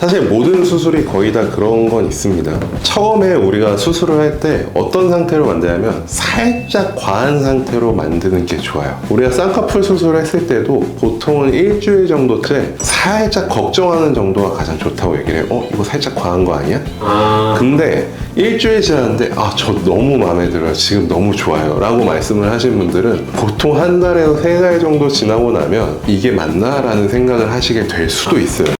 사실 모든 수술이 거의 다 그런 건 있습니다. 처음에 우리가 수술을 할 때 어떤 상태로 만드냐면 살짝 과한 상태로 만드는 게 좋아요. 우리가 쌍꺼풀 수술을 했을 때도 보통은 일주일 정도째 살짝 걱정하는 정도가 가장 좋다고 얘기를 해요. 어, 이거 살짝 과한 거 아니야? 아, 근데 일주일 지났는데 아 저 너무 마음에 들어요 지금 너무 좋아요 라고 말씀을 하신 분들은 보통 한 달에서 세 달 정도 지나고 나면 이게 맞나 라는 생각을 하시게 될 수도 있어요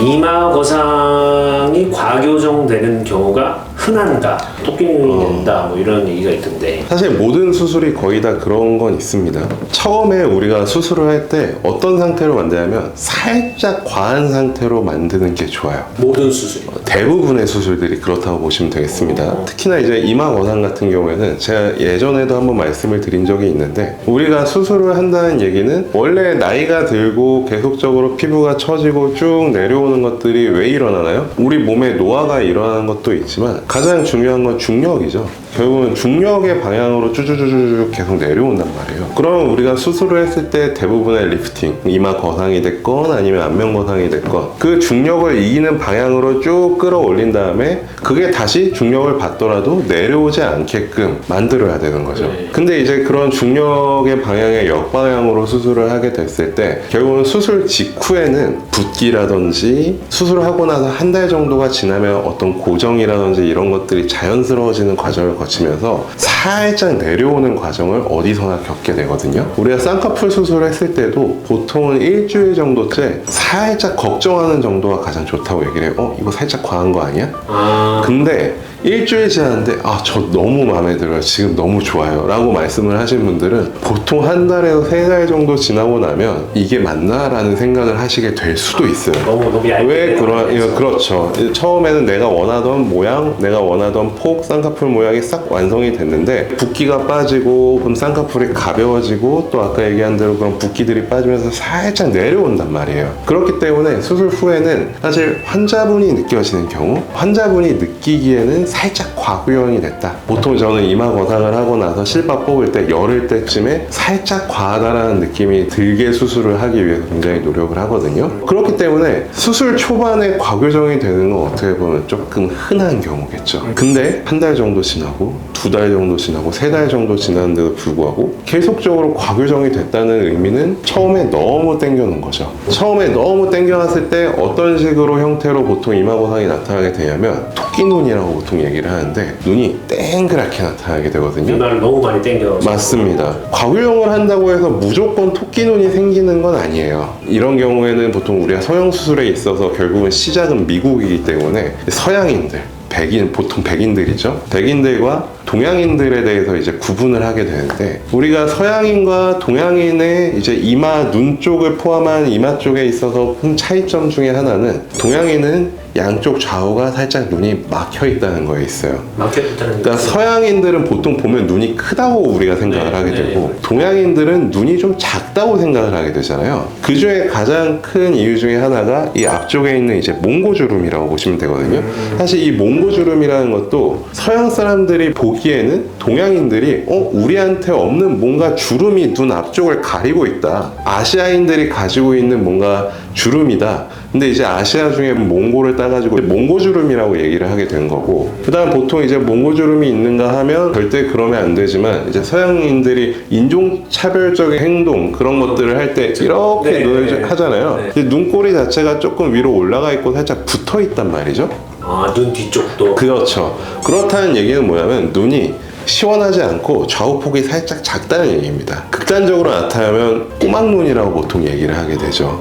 이마 거상이 과교정되는 경우가 흔한가? 토끼눈이 된다 뭐 이런 얘기가 있던데. 사실 모든 수술이 거의 다 그런 건 있습니다. 처음에 우리가 수술을 할 때 어떤 상태로 만드냐면 살짝 과한 상태로 만드는 게 좋아요. 모든 수술 대부분의 수술들이 그렇다고 보시면 되겠습니다. 특히나 이제 이마 거상 같은 경우에는 제가 예전에도 한번 말씀을 드린 적이 있는데 우리가 수술을 한다는 얘기는 원래 나이가 들고 계속적으로 피부가 처지고 쭉 내려오는 것들이 왜 일어나나요? 우리 몸에 노화가 일어나는 것도 있지만 가장 중요한 건 중력이죠. 결국은 중력의 방향으로 쭈쭈쭈쭈 계속 내려온단 말이에요. 그러면 우리가 수술을 했을 때 대부분의 리프팅, 이마 거상이 됐건 아니면 안면 거상이 됐건 그 중력을 이기는 방향으로 쭉 끌어올린 다음에 그게 다시 중력을 받더라도 내려오지 않게끔 만들어야 되는 거죠. 네. 근데 이제 그런 중력의 방향의 역방향으로 수술을 하게 됐을 때 결국은 수술 직후에는 붓기라든지 수술하고 나서 한 달 정도가 지나면 어떤 고정이라든지 이런 것들이 자연스러워지는 과정을 거치면서 살짝 내려오는 과정을 어디서나 겪게 되거든요. 우리가 쌍꺼풀 수술을 했을 때도 보통은 일주일 정도째 살짝 걱정하는 정도가 가장 좋다고 얘기를 해요. 어, 이거 살짝 과한 거 아니야? 아, 근데 일주일 지났는데 아 저 너무 마음에 들어요. 지금 너무 좋아요. 라고 말씀을 하신 분들은 보통 한 달에서 세 달 정도 지나고 나면 이게 맞나 라는 생각을 하시게 될 수도 있어요. 너무 너무 얇게 왜 그런. 예, 그렇죠. 처음에는 내가 원하던 모양 내가 원하던 폭 쌍꺼풀 모양이 싹 완성이 됐는데 붓기가 빠지고 그럼 쌍꺼풀이 가벼워지고 또 아까 얘기한 대로 그런 붓기들이 빠지면서 살짝 내려온단 말이에요. 그렇기 때문에 수술 후에는 사실 환자분이 느껴지는 경우 환자분이 느끼기에는 살짝 과구형이 됐다. 보통 저는 이마 거상을 하고 나서 실밥 뽑을 때 열흘 때쯤에 살짝 과하다라는 느낌이 들게 수술을 하기 위해서 굉장히 노력을 하거든요. 그렇기 때문에 수술 초반에 과교정이 되는 건 어떻게 보면 조금 흔한 경우겠죠. 근데 한 달 정도 지나고 두 달 정도 지나고 세 달 정도 지났는데도 불구하고 계속적으로 과교정이 됐다는 의미는 처음에 너무 땡겨놓은 거죠. 처음에 너무 땡겨놨을 때 어떤 식으로 형태로 보통 이마 거상이 나타나게 되냐면 토끼 눈이라고 보통 얘기를 하는데 눈이 땡그랗게 나타나게 되거든요 이마를 너무 많이 당겨 맞습니다. 과구형을 한다고 해서 무조건 토끼 눈이 생기는 건 아니에요. 이런 경우에는 보통 우리가 성형 수술에 있어서 결국은 시작은 미국이기 때문에 서양인들, 백인 보통 백인들이죠. 백인들과 동양인들에 대해서 이제 구분을 하게 되는데 우리가 서양인과 동양인의 이제 이마 눈 쪽을 포함한 이마 쪽에 있어서 큰 차이점 중에 하나는 동양인은 양쪽 좌우가 살짝 눈이 막혀 있다는 거에 있어요. 막혀 있다는 그러니까 서양인들은 보통 보면 눈이 크다고 우리가 생각을 네, 하게 네. 되고 동양인들은 눈이 좀 작다고 생각을 하게 되잖아요. 그 중에 가장 큰 이유 중에 하나가 이 앞쪽에 있는 이제 몽고주름이라고 보시면 되거든요. 사실 이 몽고주름이라는 것도 서양 사람들이 보기 에는 동양인들이 어 우리한테 없는 뭔가 주름이 눈 앞쪽을 가리고 있다. 아시아인들이 가지고 있는 뭔가 주름이다. 근데 이제 아시아 중에 몽고를 따가지고 몽고주름이라고 얘기를 하게 된 거고 그다음 보통 이제 몽고주름이 있는가 하면 절대 그러면 안 되지만 이제 서양인들이 인종차별적인 행동 그런 것들을 할 때 이렇게 네, 눈을 네. 하잖아요 네. 눈꼬리 자체가 조금 위로 올라가 있고 살짝 붙어 있단 말이죠 아, 눈 뒤쪽도 그렇죠 그렇다는 얘기는 뭐냐면 눈이 시원하지 않고 좌우폭이 살짝 작다는 얘기입니다. 극단적으로 나타나면 꼬막눈이라고 보통 얘기를 하게 되죠.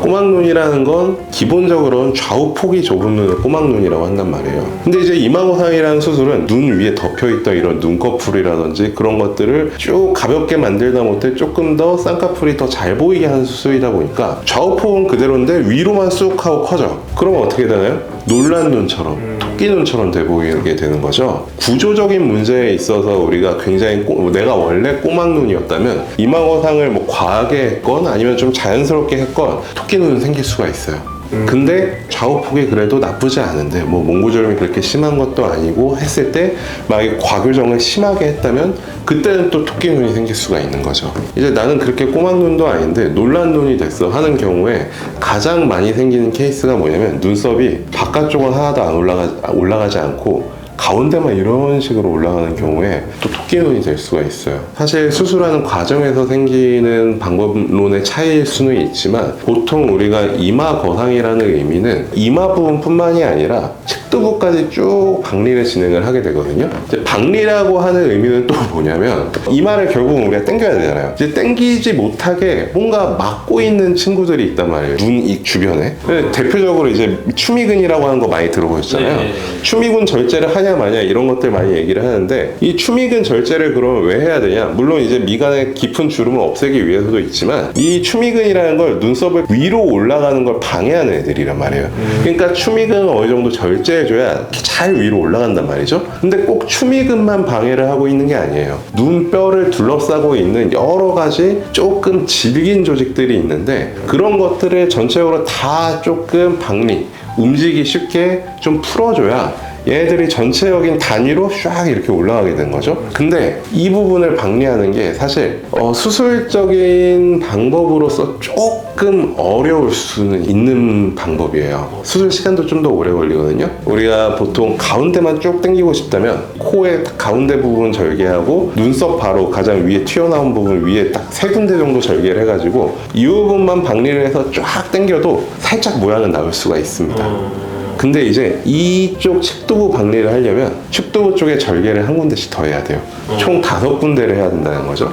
꼬막눈이라는 건 기본적으로는 좌우폭이 좁은 눈을 꼬막눈이라고 한단 말이에요. 근데 이제 이마거상이라는 수술은 눈 위에 덮여있던 이런 눈꺼풀이라든지 그런 것들을 쭉 가볍게 만들다 못해 조금 더 쌍꺼풀이 더 잘 보이게 하는 수술이다 보니까 좌우폭은 그대로인데 위로만 쑥 하고 커져. 그러면 어떻게 되나요? 놀란 눈처럼 토끼 눈처럼 돼 보이게 되는 거죠. 구조적인 문제에 있어서 우리가 굉장히 꼬- 내가 원래 꼬막 눈이었다면 이마거상을 뭐 과하게 했건 아니면 좀 자연스럽게 했건 토끼 눈은 생길 수가 있어요. 근데 좌우폭이 그래도 나쁘지 않은데 뭐 몽고절염이 그렇게 심한 것도 아니고 했을 때 만약에 과교정을 심하게 했다면 그때는 또 토끼 눈이 생길 수가 있는 거죠. 이제 나는 그렇게 꼬막 눈도 아닌데 놀란 눈이 됐어 하는 경우에 가장 많이 생기는 케이스가 뭐냐면 눈썹이 바깥쪽은 하나도 안 올라가 올라가지 않고 가운데만 이런 식으로 올라가는 경우에 또 토끼 눈이 될 수가 있어요. 사실 수술하는 과정에서 생기는 방법론의 차이일 수는 있지만 보통 우리가 이마 거상이라는 의미는 이마 부분뿐만이 아니라 측두부까지 쭉 박리를 진행을 하게 되거든요. 이제 박리라고 하는 의미는 또 뭐냐면 이마를 결국 우리가 당겨야 되잖아요. 이제 당기지 못하게 뭔가 막고 있는 친구들이 있단 말이에요. 눈 이 주변에. 대표적으로 이제 추미근이라고 하는 거 많이 들어보셨잖아요. 네. 추미근 절제를 하냐 마냐 이런 것들 많이 얘기를 하는데 이 추미근 절제를 그러면 왜 해야 되냐 물론 이제 미간의 깊은 주름을 없애기 위해서도 있지만 이 추미근이라는 걸 눈썹을 위로 올라가는 걸 방해하는 애들이란 말이에요 그러니까 추미근을 어느 정도 절제 해줘야 잘 위로 올라간단 말이죠. 근데 꼭 추미근만 방해를 하고 있는 게 아니에요. 눈뼈를 둘러싸고 있는 여러 가지 조금 질긴 조직들이 있는데 그런 것들을 전체적으로 다 조금 박리 움직이기 쉽게 좀 풀어줘야 얘네들이 전체적인 단위로 쫙 이렇게 올라가게 된 거죠. 근데 이 부분을 방리하는 게 사실 어, 수술적인 방법으로서 조금 어려울 수는 있는 방법이에요. 수술 시간도 좀 더 오래 걸리거든요. 우리가 보통 가운데만 쭉 당기고 싶다면 코의 가운데 부분 절개하고 눈썹 바로 가장 위에 튀어나온 부분 위에 딱 세 군데 정도 절개를 해가지고 이 부분만 방리를 해서 쫙 당겨도 살짝 모양은 나올 수가 있습니다. 근데 이제 이쪽 측두부 박리를 하려면 측두부 쪽에 절개를 한 군데씩 더 해야 돼요. 총 다섯 군데를 해야 된다는 거죠.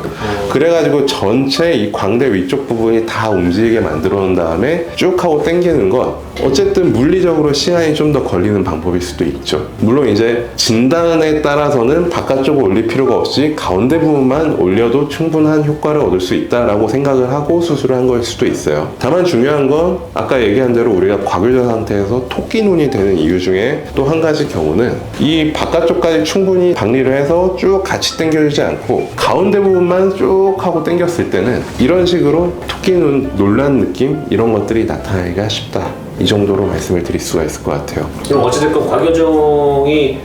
그래가지고 전체 이 광대 위쪽 부분이 다 움직이게 만들어 놓은 다음에 쭉 하고 당기는 건 어쨌든 물리적으로 시간이 좀 더 걸리는 방법일 수도 있죠. 물론 이제 진단에 따라서는 바깥쪽을 올릴 필요가 없이 가운데 부분만 올려도 충분한 효과를 얻을 수 있다라고 생각을 하고 수술을 한 거일 수도 있어요. 다만 중요한 건 아까 얘기한 대로 우리가 과교자 상태에서 토끼 눈이 되는 이유 중에 또 한 가지 경우는 이 바깥쪽까지 충분히 박리를 해서 쭉 같이 당겨주지 않고 가운데 부분만 쭉 하고 당겼을 때는 이런 식으로 토끼 눈 놀란 느낌 이런 것들이 나타나기가 쉽다. 이 정도로 말씀을 드릴 수가 있을 것 같아요. 그럼 어찌됐건 과교정이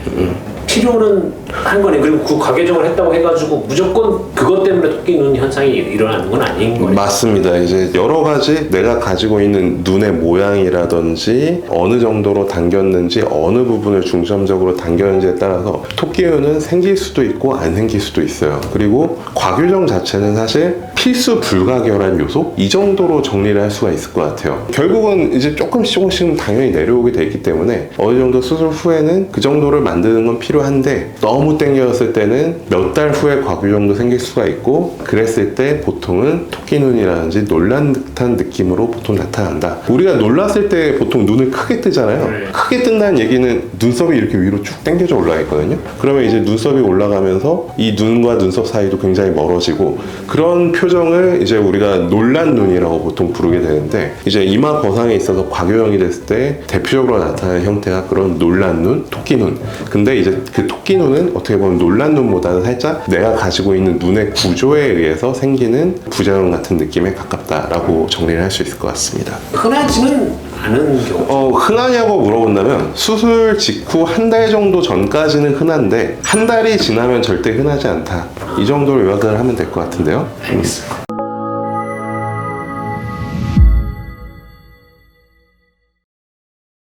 필요는 한 거네. 그리고 그 과교정을 했다고 해가지고 무조건 그것 때문에 토끼 눈 현상이 일어나는 건 아닌 거네. 맞습니다. 이제 여러 가지 내가 가지고 있는 눈의 모양이라든지 어느 정도로 당겼는지 어느 부분을 중점적으로 당겼는지에 따라서 토끼눈은 생길 수도 있고 안 생길 수도 있어요. 그리고 과교정 자체는 사실 필수 불가결한 요소 이 정도로 정리를 할 수가 있을 것 같아요. 결국은 이제 조금씩 조금씩 당연히 내려오게 돼 있기 때문에 어느 정도 수술 후에는 그 정도를 만드는 건 필요한데 너무 땡겨졌을 때는 몇 달 후에 과교정도 생길 수가 있고 그랬을 때 보통은 토끼 눈이라든지 놀란 듯한 느낌으로 보통 나타난다. 우리가 놀랐을 때 보통 눈을 크게 뜨잖아요. 네. 크게 뜬다는 얘기는 눈썹이 이렇게 위로 쭉 당겨져 올라가 있거든요. 그러면 이제 눈썹이 올라가면서 이 눈과 눈썹 사이도 굉장히 멀어지고 그런 표정 을 이제 우리가 놀란 눈이라고 보통 부르게 되는데 이제 이마 거상에 있어서 과교형이 됐을 때 대표적으로 나타나는 형태가 그런 놀란 눈, 토끼 눈. 근데 이제 그 토끼 눈은 어떻게 보면 놀란 눈보다는 살짝 내가 가지고 있는 눈의 구조에 의해서 생기는 부작용 같은 느낌에 가깝다라고 정리를 할 수 있을 것 같습니다. 흔하지는 않은 경우. 어, 흔하냐고 물어본다면 수술 직후 한 달 정도 전까지는 흔한데 한 달이 지나면 절대 흔하지 않다. 이 정도로 요약을 하면 될 것 같은데요. 알겠습니다.